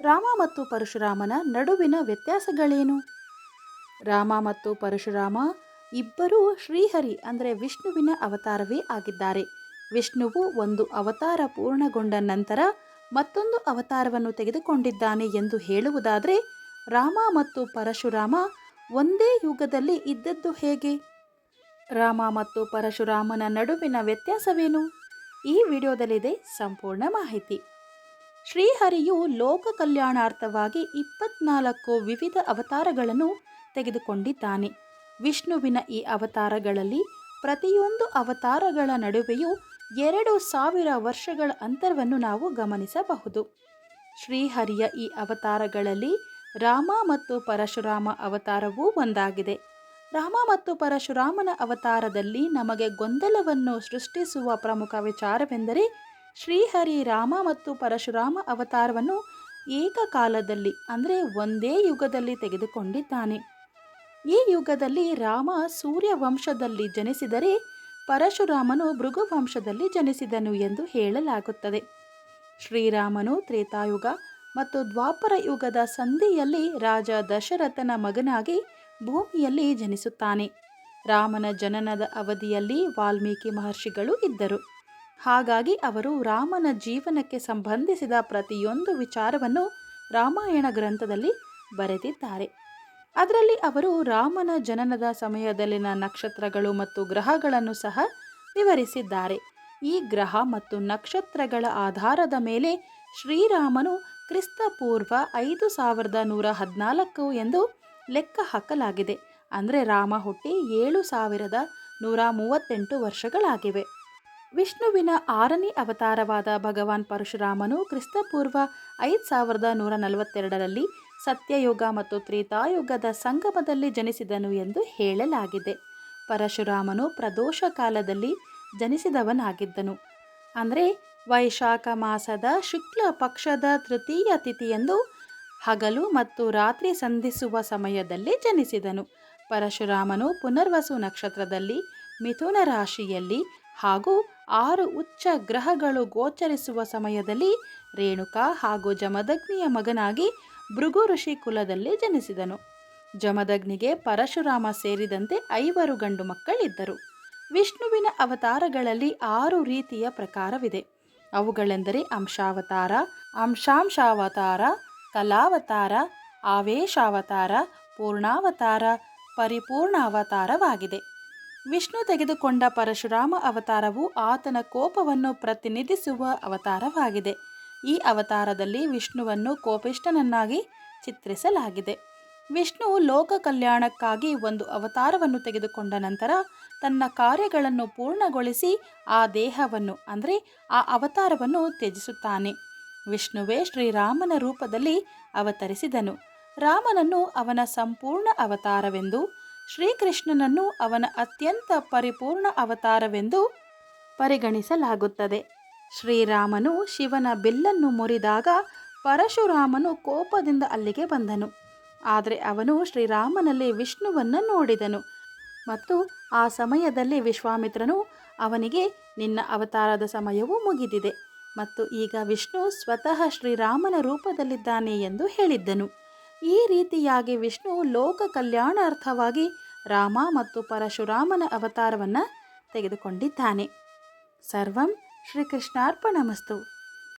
ರಾಮ ಮತ್ತು ಪರಶುರಾಮನ ನಡುವಿನ ವ್ಯತ್ಯಾಸಗಳೇನು? ರಾಮ ಮತ್ತು ಪರಶುರಾಮ ಇಬ್ಬರೂ ಶ್ರೀಹರಿ ಅಂದರೆ ವಿಷ್ಣುವಿನ ಅವತಾರವೇ ಆಗಿದ್ದಾರೆ. ವಿಷ್ಣುವು ಒಂದು ಅವತಾರ ಪೂರ್ಣಗೊಂಡ ನಂತರ ಮತ್ತೊಂದು ಅವತಾರವನ್ನು ತೆಗೆದುಕೊಂಡಿದ್ದಾನೆ ಎಂದು ಹೇಳುವುದಾದರೆ, ರಾಮ ಮತ್ತು ಪರಶುರಾಮ ಒಂದೇ ಯುಗದಲ್ಲಿ ಇದ್ದದ್ದು ಹೇಗೆ? ರಾಮ ಮತ್ತು ಪರಶುರಾಮನ ನಡುವಿನ ವ್ಯತ್ಯಾಸವೇನು? ಈ ವಿಡಿಯೋದಲ್ಲಿದೆ ಸಂಪೂರ್ಣ ಮಾಹಿತಿ. ಶ್ರೀಹರಿಯು ಲೋಕ ಕಲ್ಯಾಣಾರ್ಥವಾಗಿ ಇಪ್ಪತ್ನಾಲ್ಕು ವಿವಿಧ ಅವತಾರಗಳನ್ನು ತೆಗೆದುಕೊಂಡಿದ್ದಾನೆ. ವಿಷ್ಣುವಿನ ಈ ಅವತಾರಗಳಲ್ಲಿ ಪ್ರತಿಯೊಂದು ಅವತಾರಗಳ ನಡುವೆಯೂ ಎರಡು ಸಾವಿರ ವರ್ಷಗಳ ಅಂತರವನ್ನು ನಾವು ಗಮನಿಸಬಹುದು. ಶ್ರೀಹರಿಯ ಈ ಅವತಾರಗಳಲ್ಲಿ ರಾಮ ಮತ್ತು ಪರಶುರಾಮ ಅವತಾರವೂ ಒಂದಾಗಿದೆ. ರಾಮ ಮತ್ತು ಪರಶುರಾಮನ ಅವತಾರದಲ್ಲಿ ನಮಗೆ ಗೊಂದಲವನ್ನು ಸೃಷ್ಟಿಸುವ ಪ್ರಮುಖ ವಿಚಾರವೆಂದರೆ ಶ್ರೀಹರಿ ರಾಮ ಮತ್ತು ಪರಶುರಾಮ ಅವತಾರವನ್ನು ಏಕಕಾಲದಲ್ಲಿ, ಅಂದರೆ ಒಂದೇ ಯುಗದಲ್ಲಿ ತೆಗೆದುಕೊಂಡಿದ್ದಾನೆ. ಈ ಯುಗದಲ್ಲಿ ರಾಮ ಸೂರ್ಯ ವಂಶದಲ್ಲಿ ಜನಿಸಿದರೆ ಪರಶುರಾಮನು ಭೃಗು ವಂಶದಲ್ಲಿ ಜನಿಸಿದನು ಎಂದು ಹೇಳಲಾಗುತ್ತದೆ. ಶ್ರೀರಾಮನು ತ್ರೇತಾಯುಗ ಮತ್ತು ದ್ವಾಪರ ಯುಗದ ಸಂಧಿಯಲ್ಲಿ ರಾಜ ದಶರಥನ ಮಗನಾಗಿ ಭೂಮಿಯಲ್ಲಿ ಜನಿಸುತ್ತಾನೆ. ರಾಮನ ಜನನದ ಅವಧಿಯಲ್ಲಿ ವಾಲ್ಮೀಕಿ ಮಹರ್ಷಿಗಳು ಇದ್ದರು. ಹಾಗಾಗಿ ಅವರು ರಾಮನ ಜೀವನಕ್ಕೆ ಸಂಬಂಧಿಸಿದ ಪ್ರತಿಯೊಂದು ವಿಚಾರವನ್ನು ರಾಮಾಯಣ ಗ್ರಂಥದಲ್ಲಿ ಬರೆದಿದ್ದಾರೆ. ಅದರಲ್ಲಿ ಅವರು ರಾಮನ ಜನನದ ಸಮಯದಲ್ಲಿನ ನಕ್ಷತ್ರಗಳು ಮತ್ತು ಗ್ರಹಗಳನ್ನು ಸಹ ವಿವರಿಸಿದ್ದಾರೆ. ಈ ಗ್ರಹ ಮತ್ತು ನಕ್ಷತ್ರಗಳ ಆಧಾರದ ಮೇಲೆ ಶ್ರೀರಾಮನು ಕ್ರಿಸ್ತಪೂರ್ವ ಐದು ಸಾವಿರದ ನೂರ ಹದಿನಾಲ್ಕು ಎಂದು ಲೆಕ್ಕ ಹಾಕಲಾಗಿದೆ. ಅಂದರೆ ರಾಮ ಹುಟ್ಟಿ ಏಳು ಸಾವಿರದ ನೂರ ಮೂವತ್ತೆಂಟು ವರ್ಷಗಳಾಗಿವೆ. ವಿಷ್ಣುವಿನ ಆರನೇ ಅವತಾರವಾದ ಭಗವಾನ್ ಪರಶುರಾಮನು ಕ್ರಿಸ್ತಪೂರ್ವ ಐದು ಸಾವಿರದ ನೂರ ನಲವತ್ತೆರಡರಲ್ಲಿ ಸತ್ಯಯುಗ ಮತ್ತು ತ್ರೇತಾಯುಗದ ಸಂಗಮದಲ್ಲಿ ಜನಿಸಿದನು ಎಂದು ಹೇಳಲಾಗಿದೆ. ಪರಶುರಾಮನು ಪ್ರದೋಷ ಕಾಲದಲ್ಲಿ ಜನಿಸಿದವನಾಗಿದ್ದನು. ಅಂದರೆ ವೈಶಾಖ ಮಾಸದ ಶುಕ್ಲ ಪಕ್ಷದ ತೃತೀಯ ತಿಥಿಯಂದು ಹಗಲು ಮತ್ತು ರಾತ್ರಿ ಸಂಧಿಸುವ ಸಮಯದಲ್ಲಿ ಜನಿಸಿದನು. ಪರಶುರಾಮನು ಪುನರ್ವಸು ನಕ್ಷತ್ರದಲ್ಲಿ ಮಿಥುನ ರಾಶಿಯಲ್ಲಿ ಹಾಗೂ ಆರು ಉಚ್ಚ ಗ್ರಹಗಳು ಗೋಚರಿಸುವ ಸಮಯದಲ್ಲಿ ರೇಣುಕಾ ಹಾಗೂ ಜಮದಗ್ನಿಯ ಮಗನಾಗಿ ಭೃಗು ಋಷಿ ಕುಲದಲ್ಲಿ ಜನಿಸಿದನು. ಜಮದಗ್ನಿಗೆ ಪರಶುರಾಮ ಸೇರಿದಂತೆ ಐವರು ಗಂಡು ಮಕ್ಕಳಿದ್ದರು. ವಿಷ್ಣುವಿನ ಅವತಾರಗಳಲ್ಲಿ ಆರು ರೀತಿಯ ಪ್ರಕಾರವಿದೆ. ಅವುಗಳೆಂದರೆ ಅಂಶಾವತಾರ, ಅಂಶಾಂಶಾವತಾರ, ಕಲಾವತಾರ, ಆವೇಶಾವತಾರ, ಪೂರ್ಣಾವತಾರ ಪರಿಪೂರ್ಣ ಅವತಾರವಾಗಿದೆ ವಿಷ್ಣು ತೆಗೆದುಕೊಂಡ ಪರಶುರಾಮ ಅವತಾರವು ಆತನ ಕೋಪವನ್ನು ಪ್ರತಿನಿಧಿಸುವ ಅವತಾರವಾಗಿದೆ. ಈ ಅವತಾರದಲ್ಲಿ ವಿಷ್ಣುವನ್ನು ಕೋಪಿಷ್ಠನನ್ನಾಗಿ ಚಿತ್ರಿಸಲಾಗಿದೆ. ವಿಷ್ಣು ಲೋಕ ಕಲ್ಯಾಣಕ್ಕಾಗಿ ಒಂದು ಅವತಾರವನ್ನು ತೆಗೆದುಕೊಂಡ ನಂತರ ತನ್ನ ಕಾರ್ಯಗಳನ್ನು ಪೂರ್ಣಗೊಳಿಸಿ ಆ ದೇಹವನ್ನು, ಅಂದರೆ ಆ ಅವತಾರವನ್ನು ತ್ಯಜಿಸುತ್ತಾನೆ. ವಿಷ್ಣುವೇ ಶ್ರೀರಾಮನ ರೂಪದಲ್ಲಿ ಅವತರಿಸಿದನು. ರಾಮನನ್ನು ಅವನ ಸಂಪೂರ್ಣ ಅವತಾರವೆಂದು ಶ್ರೀಕೃಷ್ಣನನ್ನು ಅವನ ಅತ್ಯಂತ ಪರಿಪೂರ್ಣ ಅವತಾರವೆಂದು ಪರಿಗಣಿಸಲಾಗುತ್ತದೆ. ಶ್ರೀರಾಮನು ಶಿವನ ಬಿಲ್ಲನ್ನು ಮುರಿದಾಗ ಪರಶುರಾಮನು ಕೋಪದಿಂದ ಅಲ್ಲಿಗೆ ಬಂದನು. ಆದರೆ ಅವನು ಶ್ರೀರಾಮನಲ್ಲಿ ವಿಷ್ಣುವನ್ನು ನೋಡಿದನು. ಮತ್ತು ಆ ಸಮಯದಲ್ಲಿ ವಿಶ್ವಾಮಿತ್ರನು ಅವನಿಗೆ, ನಿನ್ನ ಅವತಾರದ ಸಮಯವು ಮುಗಿದಿದೆ. ಮತ್ತು ಈಗ ವಿಷ್ಣು ಸ್ವತಃ ಶ್ರೀರಾಮನ ರೂಪದಲ್ಲಿದ್ದಾನೆ ಎಂದು ಹೇಳಿದ್ದನು. ಈ ರೀತಿಯಾಗಿ ವಿಷ್ಣು ಲೋಕ ಕಲ್ಯಾಣಾರ್ಥವಾಗಿ ರಾಮ ಮತ್ತು ಪರಶುರಾಮನ ಅವತಾರವನ್ನು ತೆಗೆದುಕೊಂಡಿದ್ದಾನೆ. ಸರ್ವಂ ಶ್ರೀಕೃಷ್ಣಾರ್ಪಣಮಸ್ತು.